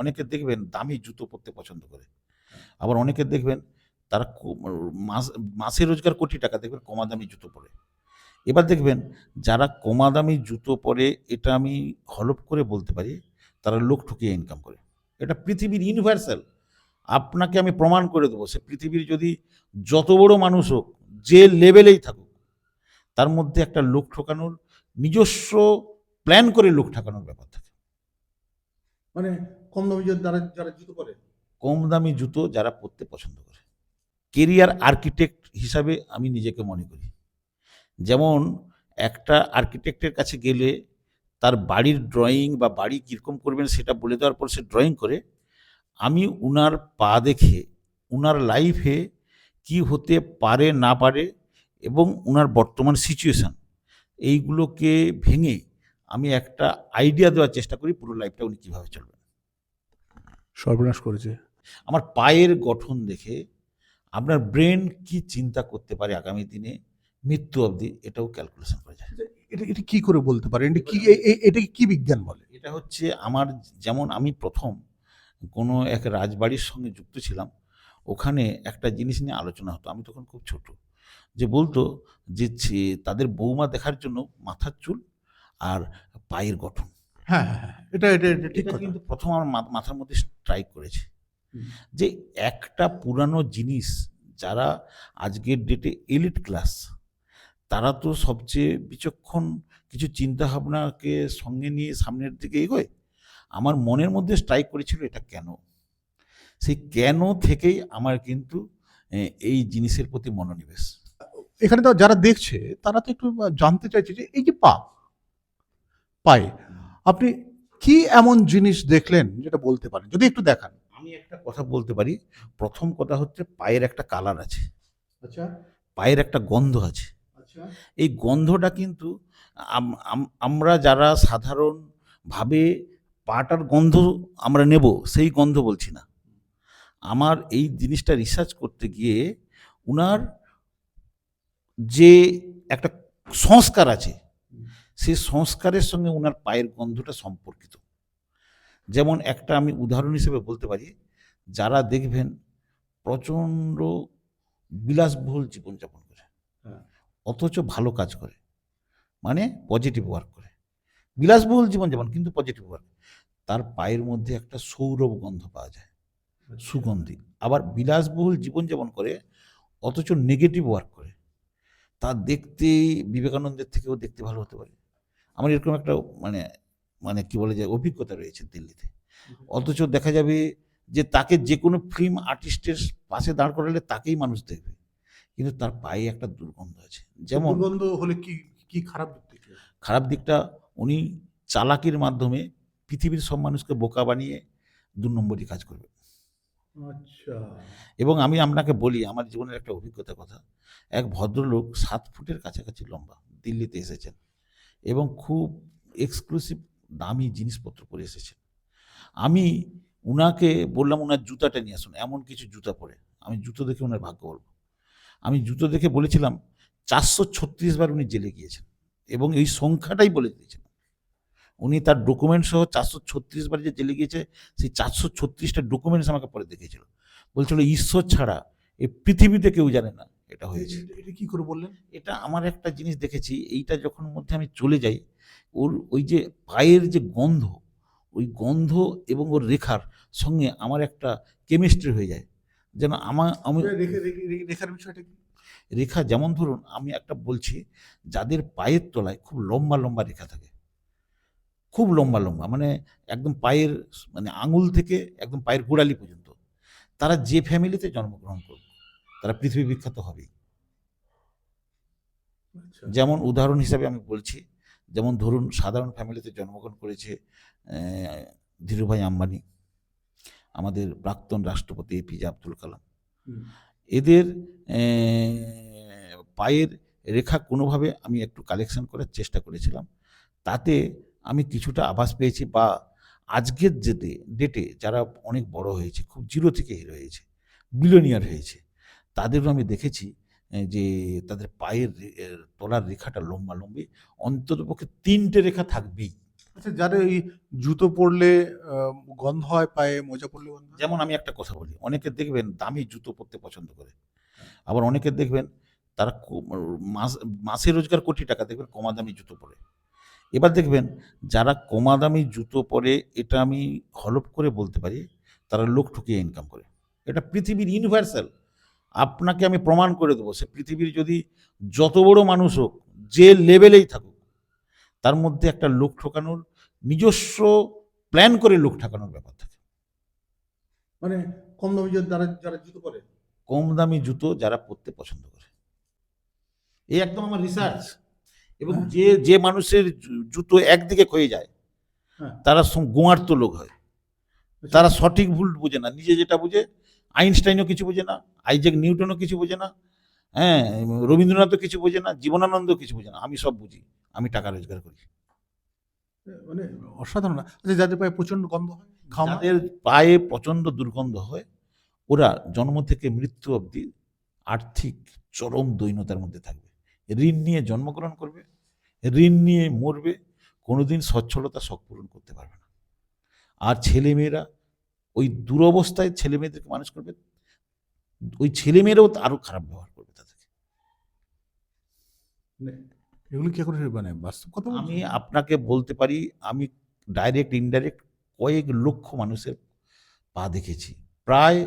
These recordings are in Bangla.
অনেকে দেখবেন দামি জুতো পরতে পছন্দ করে। আবার অনেকে দেখবেন তারা মাস রোজগার কোটি টাকা দেখবেন কমা দামি জুতো পরে। এবার দেখবেন যারা কমা দামি জুতো পরে এটা আমি হলপ করে বলতে পারি, তারা লোক ঠকিয়ে ইনকাম করে। এটা পৃথিবীর ইউনিভার্সাল আপনাকে আমি প্রমাণ করে দেবো, সে পৃথিবীর যদি যত বড় মানুষ হোক, যে লেভেলেই থাকুক, তার মধ্যে একটা লোক ঠকানোর নিজস্ব প্ল্যান করে লোক ঠকানোর ব্যাপার থাকে। মানে কম দামি যারা যারা জুতো পরে? কম দামি জুতো যারা পরতে পছন্দ করে। কেরিয়ার আর্কিটেক্ট হিসাবে আমি নিজেকে মনে করি। যেমন একটা আর্কিটেক্টের কাছে গেলে তার বাড়ির ড্রয়িং বা বাড়ি কীরকম করবেন সেটা বলে দেওয়ার পর সে ড্রয়িং করে। আমি উনার পা দেখে, উনার লাইফে কি হতে পারে, না পারে এবং উনার বর্তমান সিচুয়েশান এইগুলোকে ভেঙে আমি একটা আইডিয়া দেওয়ার চেষ্টা করি পুরো লাইফটা উনি কীভাবে চলবেন সর্বনাশ করেছে। আমার পায়ের গঠন দেখে আপনার ব্রেন কি চিন্তা করতে পারে আগামী দিনে? মৃত্যু অবধি এটাও ক্যালকুলেশন করা যায়। এটা এটা কি করে বলতে পারেন? এটা কি এ- এ- এটা কি বিজ্ঞান বলে? এটা হচ্ছে আমার যেমন আমি প্রথম কোনো এক রাজবাড়ির সঙ্গে যুক্ত ছিলাম ওখানে একটা জিনিস নিয়ে আলোচনা হতো। আমি তখন খুব ছোট। যে বলতো যে তাদের বৌমা দেখার জন্য মাথার চুল আর পায়ের গঠন। হ্যাঁ হ্যাঁ হ্যাঁ। এটা এটা এটা ঠিক কথা। কিন্তু প্রথম আমার মাথার মধ্যে স্ট্রাইক করেছে। যে একটা পুরানো জিনিস যারা আজকের ডেটে এলিট ক্লাস তারা তো সবচেয়ে বিচক্ষণ কিছু চিন্তা ভাবনাকে সঙ্গে নিয়ে সামনের দিকে এগোয়। আমার মনের মধ্যে স্ট্রাইক করেছিল এটা কেন? সেই কেন থেকেই আমার কিন্তু এই জিনিসের প্রতি মনোনিবেশ। এখানে তো যারা দেখছে তারা তো একটু জানতে চাইছে যে এই যে পা পায়ে আপনি কি এমন জিনিস দেখলেন যেটা বলতে পারেন? যদি একটু দেখান। আমি একটা কথা বলতে পারি। প্রথম কথা হচ্ছে পায়ের একটা কালার আছে। আচ্ছা। পায়ের একটা গন্ধ আছে। আচ্ছা। এই গন্ধটা কিন্তু আম- আম- আমরা যারা সাধারণভাবে পাটার গন্ধ আমরা নেব সেই গন্ধ বলছি না। আমার এই জিনিসটা রিসার্চ করতে গিয়ে উনার যে একটা সংস্কার আছে সেই সংস্কারের সঙ্গে উনার পায়ের গন্ধটা সম্পর্কিত। যেমন একটা আমি উদাহরণ হিসেবে বলতে পারি যারা দেখবেন প্রচণ্ড বিলাসবহুল জীবনযাপন করে হ্যাঁ। অথচ ভালো কাজ করে মানে পজিটিভ ওয়ার্ক করে। বিলাসবহুল জীবনযাপন কিন্তু পজিটিভ ওয়ার্ক তার পায়ের মধ্যে একটা সৌরভ গন্ধ পাওয়া যায় সুগন্ধি। আবার বিলাসবহুল জীবনযাপন করে অথচ নেগেটিভ ওয়ার্ক করে। তা দেখতে বিবেকানন্দের থেকেও দেখতে ভালো হতে পারে। আমার এরকম একটা মানে মানে কি বলে যায় অভিজ্ঞতা রয়েছে দিল্লিতে। অথচ দেখা যাবে যে তাকে যে কোনো ফিল্ম আর্টিস্টের পাশে দাঁড় করালে তাকেই মানুষ দেখবে। কিন্তু তার পায়ে একটা দুর্গন্ধ আছে। যেমন দুর্গন্ধ হলে কি কি খারাপ দিক খারাপ দিকটা উনি চালাকির মাধ্যমে পৃথিবীর সব মানুষকে বোকা বানিয়ে দু নম্বরই কাজ করবে। আচ্ছা। এবং আমি আপনাকে বলি আমার জীবনের একটা অভিজ্ঞতার কথা। এক ভদ্রলোক সাত ফুটের কাছাকাছি লম্বা দিল্লিতে এসেছেন। এবং খুব এক্সক্লুসিভ দামি জিনিসপত্র পরে এসেছেন। আমি উনাকে বললাম ওনার জুতাটা নিয়ে আসুন, এমন কিছু জুতা পরে। আমি জুতো দেখে ওনার ভাগ্য বলব। আমি জুতো দেখে বলেছিলাম, চারশো ছত্রিশ বার উনি জেলে গিয়েছেন এবং এই সংখ্যাটাই বলে দিয়েছেন। উনি তার ডকুমেন্ট সহ চারশো ছত্রিশ বার যে জেলে গিয়েছে, সেই চারশো ছত্রিশটা ডকুমেন্টস আমাকে পরে দেখেছিল বলছিল, ঈশ্বর ছাড়া এই পৃথিবীতে কেউ জানে না এটা হয়েছে। এটা- কি করে বললেন? এটা আমার একটা জিনিস দেখেছি এইটা যখন মধ্যে আমি চলে যাই ওর ওই যে পায়ের যে গন্ধ ওই গন্ধ এবং ওর রেখার সঙ্গে আমার একটা কেমিস্ট্রি হয়ে যায়। যেন আমার আমি রেখে রেখে- রেখে- রেখার বিষয়টা কি? রেখা যেমন ধরুন আমি একটা বলছি যাদের পায়ের তলায় খুব লম্বা লম্বা রেখা থাকে খুব লম্বা লম্বা মানে একদম পায়ের মানে আঙুল থেকে একদম পায়ের গোড়ালি পর্যন্ত তারা যে ফ্যামিলিতে জন্মগ্রহণ করবে তারা পৃথিবী বিখ্যাত হবেই। আচ্ছা। যেমন উদাহরণ হিসাবে আমি বলছি যেমন ধরুন সাধারণ ফ্যামিলিতে জন্মগ্রহণ করেছে ধীরুভাই আম্বানি আমাদের প্রাক্তন রাষ্ট্রপতি এপিজে আব্দুল কালাম। এদের পায়ের রেখা কোনোভাবে আমি একটু কালেকশন করার চেষ্টা করেছিলাম। তাতে আমি কিছুটা আভাস পেয়েছি বা আজকের যেতে ডেটে যারা অনেক বড় হয়েছে খুব জিরো থেকে হিরো হয়েছে বিলিয়নিয়ার হয়েছে তাদেরও আমি দেখেছি যে তাদের পায়ের তলার রেখাটা লম্বা লম্বি। অন্ততপক্ষে তিনটে রেখা থাকবেই। আচ্ছা যারা এই জুতো পরলে গন্ধ হয় পায়ে মোজা পরলে গন্ধ যেমন আমি একটা কথা বলি অনেকে দেখবেন দামি জুতো পরতে পছন্দ করে। আবার অনেকে দেখবেন তারা মাস মাসে রোজগার কোটি টাকা দেখবেন কমা দামি জুতো পরে। এবার দেখবেন যারা কমা দামি জুতো পরে এটা আমি হলপ করে বলতে পারি তারা লোক ঠুকিয়ে ইনকাম করে। এটা পৃথিবীর ইউনিভার্সাল আপনাকে আমি প্রমাণ করে দেবো সে পৃথিবীর যদি যত বড় মানুষ হোক যে লেভেলেই থাকুক তার মধ্যে একটা লোক ঠকানোর নিজস্ব প্ল্যান করে লোক ঠকানোর ব্যাপার থাকে। মানে কম দামি যারা যারা জুতো পরে? কম দামি জুতো যারা পরতে পছন্দ করে। এই একদম আমার রিসার্চ এবং হ্যাঁ। যে যে মানুষের জুতো একদিকে ক্ষয়ে যায় হ্যাঁ। তারা গোয়ার্ত লোক হয়। তারা সঠিক ভুল বুঝে না নিজে যেটা বুঝে আইনস্টাইনও কিছু বোঝে না আইজেক নিউটনও কিছু বোঝে না হ্যাঁ রবীন্দ্রনাথও কিছু বোঝে না জীবনানন্দও কিছু বোঝে না আমি সব বুঝি আমি টাকা রোজগার করি। মানে অসাধারণ না? আচ্ছা যাদের পায়ে প্রচণ্ড গন্ধ হয় হয়? যাদের পায়ে প্রচণ্ড দুর্গন্ধ হয় ওরা জন্ম থেকে মৃত্যু অবধি আর্থিক চরম দৈন্যতার মধ্যে থাকবে। ঋণ নিয়ে জন্মগ্রহণ করবে ঋণ নিয়ে মরবে কোনোদিন সচ্ছলতা শখ পূরণ করতে পারবে না। আর ছেলেমেয়েরা ওই দুরবস্থায় ছেলে মেয়েদেরকে মানুষ করবে ওই ছেলেমেয়েরাও আরও খারাপ ব্যবহার করবে তাদেরকে। মানে এগুলো কি করে মানে বাস্তব কথা আমি আপনাকে বলতে পারি আমি ডাইরেক্ট ইনডাইরেক্ট কয়েক লক্ষ মানুষের পা দেখেছি। প্রায়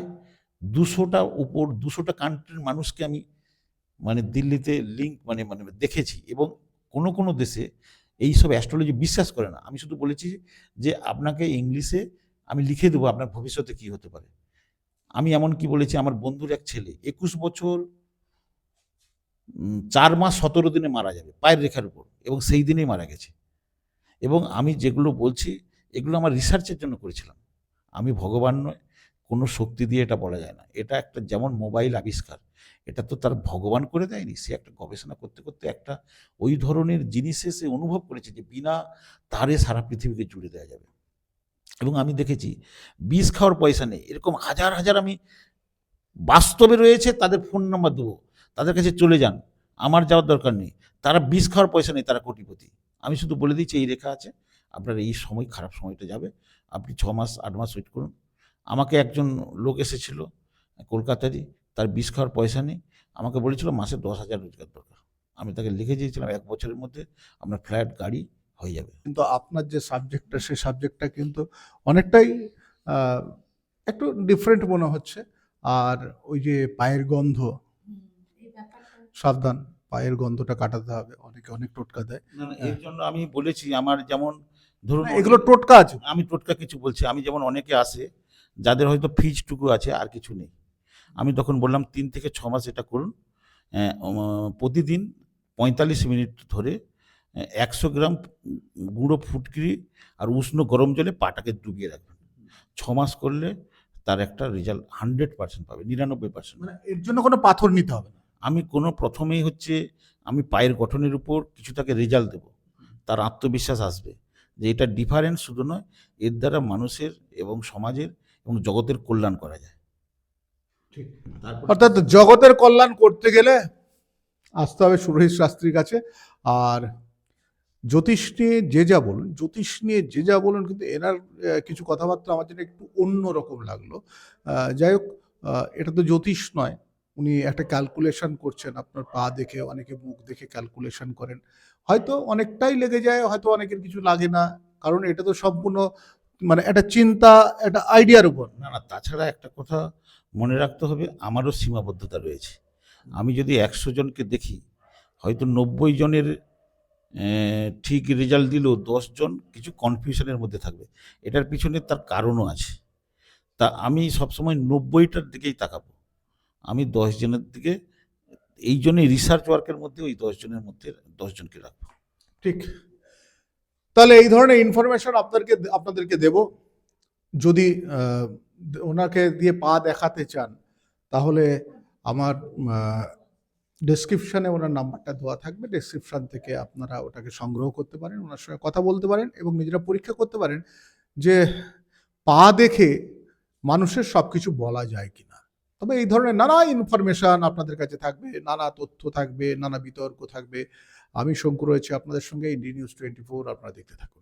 দুশোটা উপর দুশোটা কান্ট্রির মানুষকে আমি মানে দিল্লিতে লিঙ্ক মানে মানে দেখেছি এবং কোনো কোনো দেশে এইসব অ্যাস্ট্রোলজি বিশ্বাস করে না। আমি শুধু বলেছি যে আপনাকে ইংলিশে আমি লিখে দেবো আপনার ভবিষ্যতে কি হতে পারে। আমি এমন কি বলেছি আমার বন্ধুর এক ছেলে একুশ বছর চার মাস সতেরো দিনে মারা যাবে পায়ের রেখার উপর এবং সেই দিনেই মারা গেছে। এবং আমি যেগুলো বলছি এগুলো আমার রিসার্চের জন্য করেছিলাম। আমি ভগবান নয় কোনো শক্তি দিয়ে এটা বলা যায় না। এটা একটা যেমন মোবাইল আবিষ্কার এটা তো তার ভগবান করে দেয়নি সে একটা গবেষণা করতে করতে একটা ওই ধরনের জিনিসে সে অনুভব করেছে যে বিনা তারে সারা পৃথিবীকে জুড়ে দেওয়া যাবে। এবং আমি দেখেছি, বিষ খাওয়ার পয়সা নেই। এরকম হাজার হাজার আমি বাস্তবে রয়েছে, তাদের ফোন নাম্বার দেবো। তাদের কাছে চলে যান, আমার যাওয়ার দরকার নেই। তারা বিষ খাওয়ার পয়সা নেই, তারা কোটিপতি। আমি শুধু বলে দিচ্ছি, এই রেখা আছে। আপনার এই সময়, খারাপ সময়টা যাবে। আপনি ছ মাস, আট মাস ওয়েট করুন। আমাকে একজন লোক এসেছিল, কলকাতারই, তার বিষ খাওয়ার পয়সা নেই। আমাকে বলেছিল, মাসে দশ হাজার রোজগার দরকার। আমি তাকে লিখে দিয়েছিলাম, এক বছরের মধ্যে আপনার ফ্ল্যাট গাড়ি হয়ে যাবে। কিন্তু আপনার যে সাবজেক্টটা সেই সাবজেক্টটা কিন্তু অনেকটাই একটু ডিফারেন্ট মনে হচ্ছে। আর ওই যে পায়ের গন্ধ সাবধান পায়ের গন্ধটা কাটাতে হবে। অনেকে অনেক টোটকা দেয়। এর জন্য আমি বলেছি আমার যেমন ধরুন এগুলো টোটকা আছে। আমি টোটকা কিছু বলছি। আমি যেমন অনেকে আসে যাদের হয়তো ফিজটুকু আছে আর কিছু নেই। আমি তখন বললাম তিন থেকে ছ মাস এটা করুন। প্রতিদিন পঁয়তাল্লিশ মিনিট ধরে একশো গ্রাম গুঁড়ো ফুটকিরি আর উষ্ণ গরম জলে পাটাকে ডুবিয়ে রাখবেন। ছ মাস করলে তার একটা রেজাল্ট হান্ড্রেড পার্সেন্ট পাবে নিরানব্বই পার্সেন্ট মানে এর জন্য কোনো পাথর নিতে হবে না? আমি কোনো প্রথমেই হচ্ছে আমি পায়ের গঠনের উপর কিছু তাকে রেজাল্ট দেব। তার আত্মবিশ্বাস আসবে যে এটা ডিফারেন্স শুধু নয় এর দ্বারা মানুষের এবং সমাজের এবং জগতের কল্যাণ করা যায়। ঠিক। অর্থাৎ জগতের কল্যাণ করতে গেলে আসতে হবে সুরহিত শাস্ত্রীর কাছে। আর জ্যোতিষ নিয়ে যে যা বলুন, জ্যোতিষ নিয়ে যে যা বলুন, কিন্তু এনার কিছু কথাবার্তা আমার জন্য একটু অন্য রকম লাগল। যাই হোক এটা তো জ্যোতিষ নয়। উনি একটা ক্যালকুলেশন করছেন আপনার পা দেখে, অনেকে মুখ দেখে ক্যালকুলেশন করেন। হয়তো অনেকটাই লেগে যায়, হয়তো অনেকের কিছু লাগে না। কারণ এটা তো সম্পূর্ণ মানে একটা চিন্তা, একটা আইডিয়ার উপর। না না, তাছাড়া একটা কথা মনে রাখতে হবে, আমারও সীমাবদ্ধতা রয়েছে। আমি যদি একশো জনকে দেখি, হয়তো নব্বই জনের ঠিক রেজাল্ট দিলেও দশজন, কিছু কনফিউশনের মধ্যে থাকবে। এটার পিছনে তার কারণও আছে। তা আমি সবসময় নব্বইটার দিকেই তাকাবো। আমি দশ জনের দিকে, এই জন্যই রিসার্চ ওয়ার্কের মধ্যে, ওই দশ জনের মধ্যে দশজনকে রাখব। ঠিক। তাহলে এই ধরনের ইনফরমেশন আপনাদেরকে আপনাদেরকে দেব। যদি ওনাকে দিয়ে পা দেখাতে চান, তাহলে আমার ডেসক্রিপশনে ওনার নাম্বারটা দেওয়া থাকবে। ডেসক্রিপশন থেকে আপনারা ওটাকে সংগ্রহ করতে পারেন, ওনার সঙ্গে কথা বলতে পারেন এবং নিজেরা পরীক্ষা করতে পারেন যে পা দেখে মানুষের সব কিছু বলা যায় কি না তবে এই ধরনের নানা ইনফরমেশন আপনাদের কাছে থাকবে, নানা তথ্য থাকবে, নানা বিতর্ক থাকবে। আমি শঙ্কু রয়েছে, আপনাদের সঙ্গে ইন্ডি নিউজ টোয়েন্টি ফোর আপনারা দেখতে থাকুন।